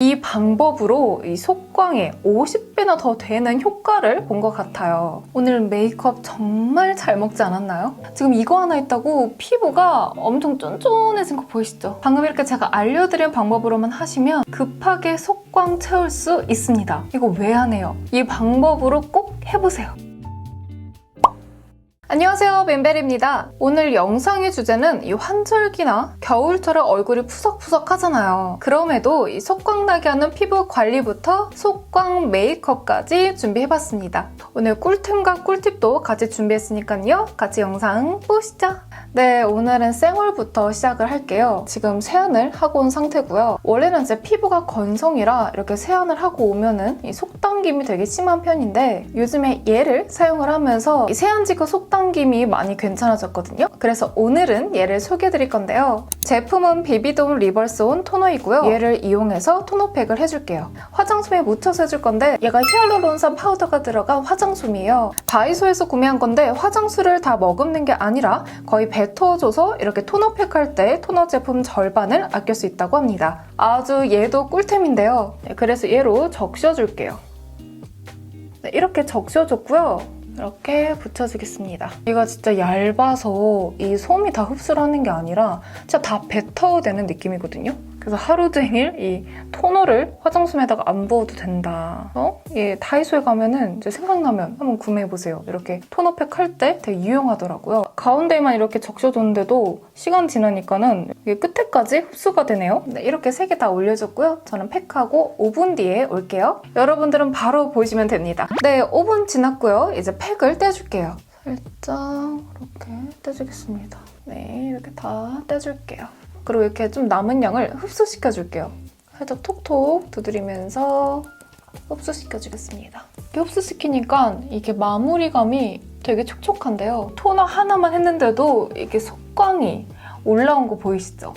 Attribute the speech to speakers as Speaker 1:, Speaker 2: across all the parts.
Speaker 1: 이 방법으로 이 속광에 50배나 더 되는 효과를 본 것 같아요. 오늘 메이크업 정말 잘 먹지 않았나요? 지금 이거 하나 있다고 피부가 엄청 쫀쫀해진 거 보이시죠? 방금 이렇게 제가 알려드린 방법으로만 하시면 급하게 속광 채울 수 있습니다. 이거 왜안 해요? 이 방법으로 꼭 해보세요. 안녕하세요 벤벨입니다. 오늘 영상의 주제는 이 환절기나 겨울철에 얼굴이 푸석푸석 하잖아요. 그럼에도 이 속광 나게 하는 피부 관리부터 속광 메이크업까지 준비해봤습니다. 오늘 꿀템과 꿀팁도 같이 준비했으니까요. 같이 영상 보시죠. 네 오늘은 생얼부터 시작을 할게요. 지금 세안을 하고 온 상태고요. 원래는 제 피부가 건성이라 이렇게 세안을 하고 오면은 이 속당김이 되게 심한 편인데 요즘에 얘를 사용을 하면서 이 세안지가 속당 김이 많이 괜찮아졌거든요. 그래서 오늘은 얘를 소개해드릴 건데요. 제품은 비비돔 리버스온 토너이고요. 얘를 이용해서 토너팩을 해줄게요. 화장솜에 묻혀서 해줄 건데 얘가 히알루론산 파우더가 들어간 화장솜이에요. 다이소에서 구매한 건데 화장수를 다 머금는 게 아니라 거의 뱉어줘서 이렇게 토너팩 할 때 토너 제품 절반을 아낄 수 있다고 합니다. 아주 얘도 꿀템인데요. 네, 그래서 얘로 적셔줄게요. 네, 이렇게 적셔줬고요. 이렇게 붙여주겠습니다. 이가 진짜 얇아서 이 솜이 다 흡수를 하는 게 아니라 진짜 다 뱉어되는 느낌이거든요. 그래서 하루 종일 이 토너를 화장솜에다가 안 부어도 된다. 어? 이 다이소에 가면은 이제 생각나면 한번 구매해보세요. 이렇게 토너팩 할 때 되게 유용하더라고요. 가운데에만 이렇게 적셔줬는데도 시간 지나니까는 이게 끝에까지 흡수가 되네요. 네, 이렇게 세 개 다 올려줬고요. 저는 팩하고 5분 뒤에 올게요. 여러분들은 바로 보시면 됩니다. 네, 5분 지났고요. 이제 팩을 떼줄게요. 살짝 이렇게 떼주겠습니다. 네, 이렇게 다 떼줄게요. 그리고 이렇게 좀 남은 양을 흡수시켜 줄게요. 살짝 톡톡 두드리면서 흡수시켜 주겠습니다. 이렇게 흡수시키니까 이게 마무리감이 되게 촉촉한데요. 토너 하나만 했는데도 이게 속광이 올라온 거 보이시죠?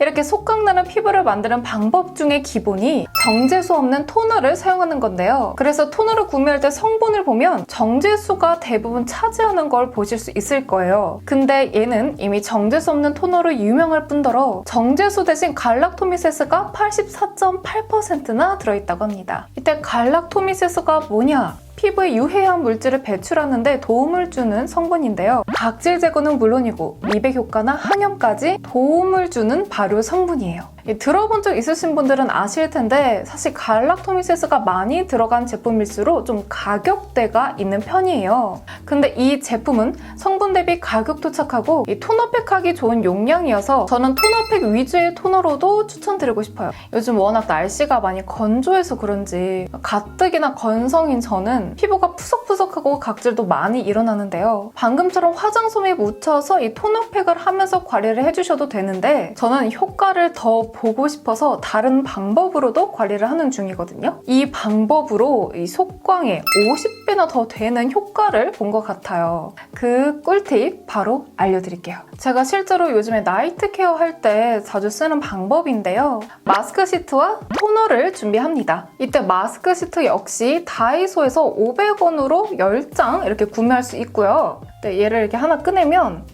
Speaker 1: 이렇게 속광나는 피부를 만드는 방법 중에 기본이 정제수 없는 토너를 사용하는 건데요. 그래서 토너를 구매할 때 성분을 보면 정제수가 대부분 차지하는 걸 보실 수 있을 거예요. 근데 얘는 이미 정제수 없는 토너로 유명할 뿐더러 정제수 대신 갈락토미세스가 84.8%나 들어있다고 합니다. 이때 갈락토미세스가 뭐냐? 피부에 유해한 물질을 배출하는데 도움을 주는 성분인데요. 각질 제거는 물론이고 미백 효과나 항염까지 도움을 주는 발효 성분이에요. 이 들어본 적 있으신 분들은 아실 텐데 사실 갈락토미세스가 많이 들어간 제품일수록 좀 가격대가 있는 편이에요. 근데 이 제품은 성분 대비 가격도 착하고 이 토너팩 하기 좋은 용량이어서 저는 토너팩 위주의 토너로도 추천드리고 싶어요. 요즘 워낙 날씨가 많이 건조해서 그런지 가뜩이나 건성인 저는 피부가 푸석푸석하고 각질도 많이 일어나는데요. 방금처럼 화장솜에 묻혀서 이 토너팩을 하면서 관리를 해주셔도 되는데 저는 효과를 더 보고 싶어서 다른 방법으로도 관리를 하는 중이거든요. 이 방법으로 이 속광에 50배나 더 되는 효과를 본 것 같아요. 그 꿀팁 바로 알려드릴게요. 제가 실제로 요즘에 나이트 케어 할 때 자주 쓰는 방법인데요. 마스크 시트와 토너를 준비합니다. 이때 마스크 시트 역시 다이소에서 500원으로 10장 이렇게 구매할 수 있고요. 네, 얘를 이렇게 하나 꺼내면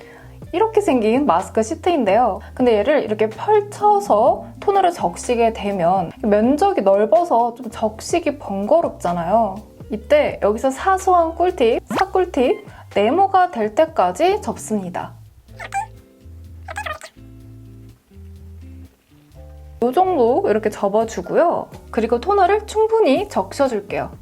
Speaker 1: 이렇게 생긴 마스크 시트인데요. 근데 얘를 이렇게 펼쳐서 토너를 적시게 되면 면적이 넓어서 좀 적시기 번거롭잖아요. 이때 여기서 사소한 꿀팁, 사꿀팁, 네모가 될 때까지 접습니다. 이 정도 이렇게 접어주고요. 그리고 토너를 충분히 적셔줄게요.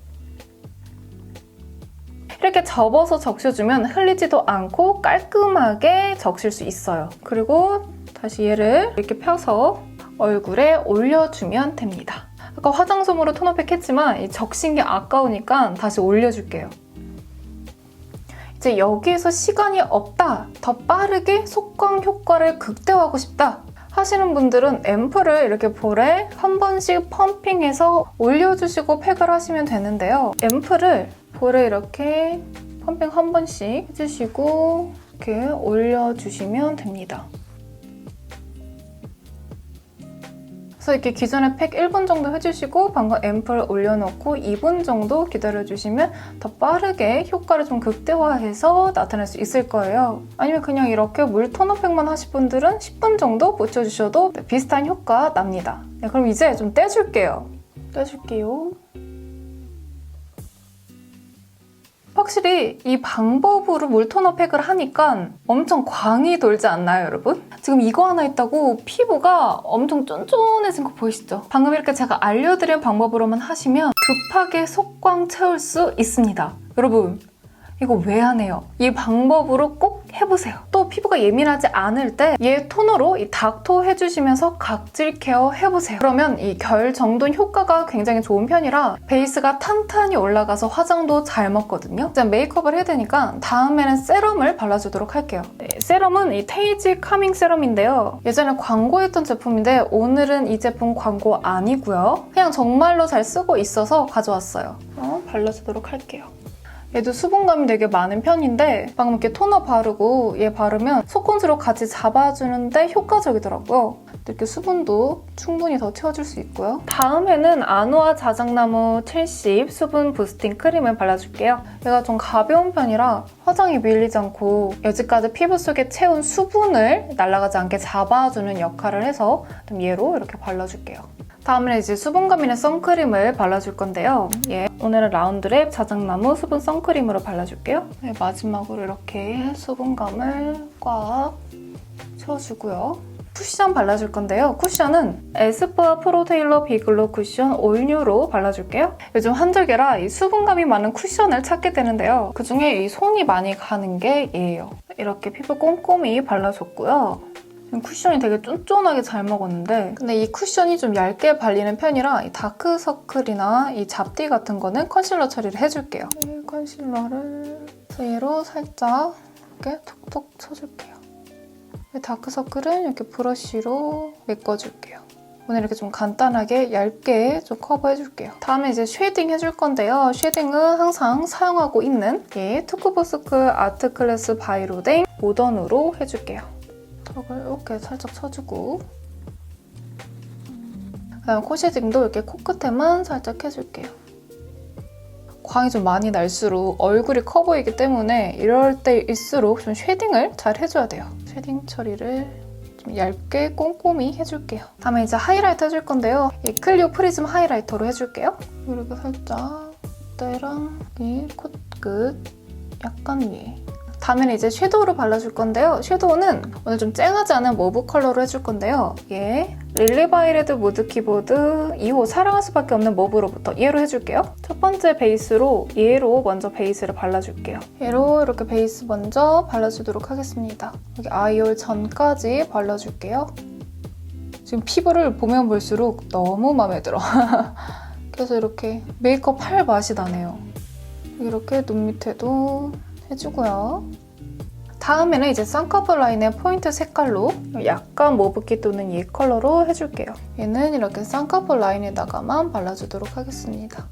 Speaker 1: 이렇게 접어서 적셔주면 흘리지도 않고 깔끔하게 적실 수 있어요. 그리고 다시 얘를 이렇게 펴서 얼굴에 올려주면 됩니다. 아까 화장솜으로 토너팩 했지만 이 적신 게 아까우니까 다시 올려줄게요. 이제 여기에서 시간이 없다, 더 빠르게 속광 효과를 극대화하고 싶다 하시는 분들은 앰플을 이렇게 볼에 한 번씩 펌핑해서 올려주시고 팩을 하시면 되는데요. 앰플을 볼에 이렇게 펌핑 한 번씩 해주시고 이렇게 올려주시면 됩니다. 그래서 이렇게 기존에 팩 1분 정도 해주시고 방금 앰플 올려놓고 2분 정도 기다려주시면 더 빠르게 효과를 좀 극대화해서 나타낼 수 있을 거예요. 아니면 그냥 이렇게 물 토너팩만 하실 분들은 10분 정도 붙여주셔도 비슷한 효과 납니다. 네, 그럼 이제 좀 떼줄게요. 떼줄게요. 확실히 이 방법으로 물토너 팩을 하니까 엄청 광이 돌지 않나요, 여러분? 지금 이거 하나 있다고 피부가 엄청 쫀쫀해진 거 보이시죠? 방금 이렇게 제가 알려드린 방법으로만 하시면 급하게 속광 채울 수 있습니다. 여러분, 이거 왜 안 해요? 이 방법으로 꼭 해보세요. 또 피부가 예민하지 않을 때 얘 토너로 이 닥토 해주시면서 각질 케어 해보세요. 그러면 이 결 정돈 효과가 굉장히 좋은 편이라 베이스가 탄탄히 올라가서 화장도 잘 먹거든요. 이제 메이크업을 해야 되니까 다음에는 세럼을 발라주도록 할게요. 네, 세럼은 이 테이지 카밍 세럼인데요. 예전에 광고했던 제품인데 오늘은 이 제품 광고 아니고요. 그냥 정말로 잘 쓰고 있어서 가져왔어요. 어, 발라주도록 할게요. 얘도 수분감이 되게 많은 편인데 방금 이렇게 토너 바르고 얘 바르면 속건수로 같이 잡아주는데 효과적이더라고요. 이렇게 수분도 충분히 더 채워줄 수 있고요. 다음에는 아노아 자작나무 70 수분 부스팅 크림을 발라줄게요. 얘가 좀 가벼운 편이라 화장이 밀리지 않고 여지까지 피부 속에 채운 수분을 날아가지 않게 잡아주는 역할을 해서 좀 얘로 이렇게 발라줄게요. 다음은 이제 수분감 있는 선크림을 발라줄 건데요. 예, 오늘은 라운드랩 자작나무 수분 선크림으로 발라줄게요. 네, 마지막으로 이렇게 수분감을 꽉 채워주고요. 쿠션 발라줄 건데요. 쿠션은 에스쁘아 프로 테일러 비글로 쿠션 올뉴로 발라줄게요. 요즘 한절개라 이 수분감이 많은 쿠션을 찾게 되는데요. 그중에 이 손이 많이 가는 게 얘예요. 이렇게 피부 꼼꼼히 발라줬고요. 쿠션이 되게 쫀쫀하게 잘 먹었는데 근데 이 쿠션이 좀 얇게 발리는 편이라 이 다크서클이나 이 잡티 같은 거는 컨실러 처리를 해줄게요. 이 컨실러를 얘로 살짝 이렇게 톡톡 쳐줄게요. 이 다크서클은 이렇게 브러쉬로 메꿔줄게요. 오늘 이렇게 좀 간단하게 얇게 좀 커버해줄게요. 다음에 이제 쉐딩 해줄 건데요. 쉐딩은 항상 사용하고 있는 이 투쿠보스크 아트 클래스 바이로댕 모던으로 해줄게요. 턱을 이렇게 살짝 쳐주고 그다음 코 쉐딩도 이렇게 코끝에만 살짝 해줄게요. 광이 좀 많이 날수록 얼굴이 커 보이기 때문에 이럴 때일수록 좀 쉐딩을 잘 해줘야 돼요. 쉐딩 처리를 좀 얇게 꼼꼼히 해줄게요. 다음에 이제 하이라이터 해줄 건데요. 이 클리오 프리즘 하이라이터로 해줄게요. 이렇게 살짝 때랑 이 코끝 약간 위에 다음에는 이제 섀도우를 발라줄 건데요. 섀도우는 오늘 좀 쨍하지 않은 머브 컬러로 해줄 건데요. 얘 릴리바이레드 무드 키보드 2호 사랑할 수밖에 없는 머브로부터 얘로 해줄게요. 첫 번째 베이스로 얘로 먼저 베이스를 발라줄게요. 얘로 이렇게 베이스 먼저 발라주도록 하겠습니다. 여기 아이올 전까지 발라줄게요. 지금 피부를 보면 볼수록 너무 마음에 들어. 그래서 이렇게 메이크업 할 맛이 나네요. 이렇게 눈 밑에도 해주고요. 다음에는 이제 쌍꺼풀 라인의 포인트 색깔로 약간 모브기 또는 얘 컬러로 해줄게요. 얘는 이렇게 쌍꺼풀 라인에다가만 발라주도록 하겠습니다.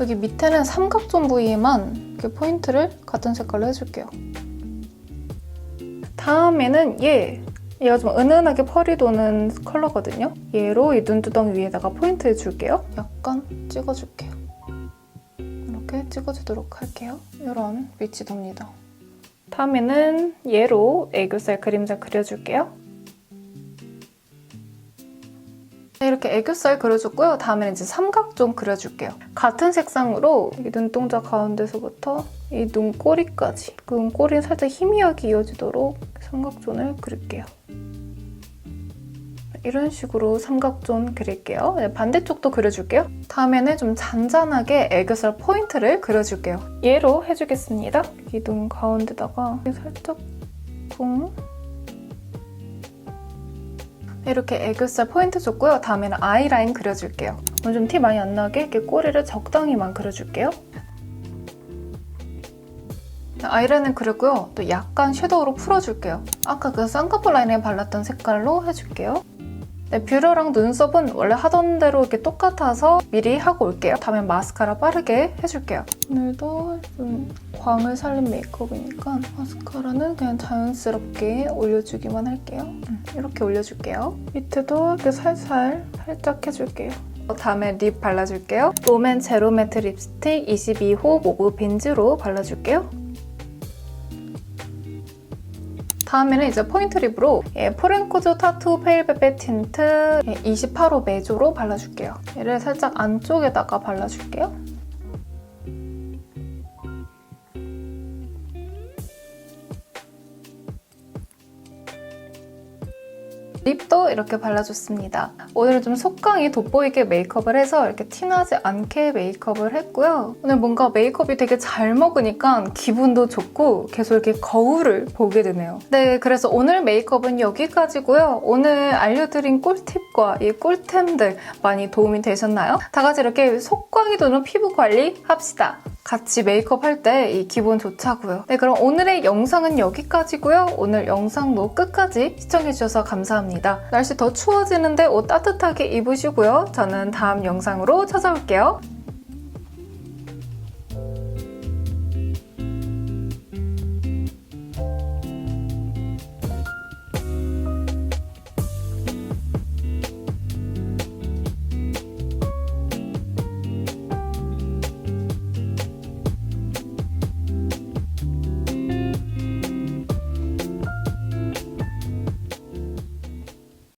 Speaker 1: 여기 밑에는 삼각존 부위에만 이렇게 포인트를 같은 색깔로 해줄게요. 다음에는 얘! 얘가 좀 은은하게 펄이 도는 컬러거든요. 얘로 이 눈두덩이 위에다가 포인트 해줄게요. 약간 찍어줄게요. 찍어주도록 할게요. 이런 빛이 돕니다. 다음에는 얘로 애교살 그림자 그려줄게요. 네, 이렇게 애교살 그려줬고요. 다음에는 이제 삼각존 그려줄게요. 같은 색상으로 이 눈동자 가운데서부터 이 눈꼬리까지 그 눈꼬리는 살짝 희미하게 이어지도록 삼각존을 그릴게요. 이런 식으로 삼각존 그릴게요. 네, 반대쪽도 그려줄게요. 다음에는 좀 잔잔하게 애교살 포인트를 그려줄게요. 얘로 해주겠습니다. 이눈 가운데다가 살짝 쿵 이렇게 애교살 포인트 줬고요. 다음에는 아이라인 그려줄게요. 오늘 좀 티 많이 안 나게 이렇게 꼬리를 적당히만 그려줄게요. 아이라인은 그렸고요. 또 약간 섀도우로 풀어줄게요. 아까 그 쌍꺼풀 라인에 발랐던 색깔로 해줄게요. 네, 뷰러랑 눈썹은 원래 하던 대로 이렇게 똑같아서 미리 하고 올게요. 다음에 마스카라 빠르게 해줄게요. 오늘도 좀 광을 살린 메이크업이니까 마스카라는 그냥 자연스럽게 올려주기만 할게요. 음, 이렇게 올려줄게요. 밑에도 이렇게 살살 살짝 해줄게요. 다음에 립 발라줄게요. 롬앤 제로 매트 립스틱 22호 모브 빈즈로 발라줄게요. 다음에는 이제 포인트 립으로 예, 포렌코즈 타투 페일베베 틴트 예, 28호 메조로 발라줄게요. 얘를 살짝 안쪽에다가 발라줄게요. 립도 이렇게 발라줬습니다. 오늘은 좀 속광이 돋보이게 메이크업을 해서 이렇게 티나지 않게 메이크업을 했고요. 오늘 뭔가 메이크업이 되게 잘 먹으니까 기분도 좋고 계속 이렇게 거울을 보게 되네요. 네, 그래서 오늘 메이크업은 여기까지고요. 오늘 알려드린 꿀팁과 이 꿀템들 많이 도움이 되셨나요? 다 같이 이렇게 속광이 도는 피부 관리 합시다. 같이 메이크업 할 때 이 기분 좋자고요. 네, 그럼 오늘의 영상은 여기까지고요. 오늘 영상도 끝까지 시청해주셔서 감사합니다. 날씨 더 추워지는데 옷 따뜻하게 입으시고요. 저는 다음 영상으로 찾아올게요.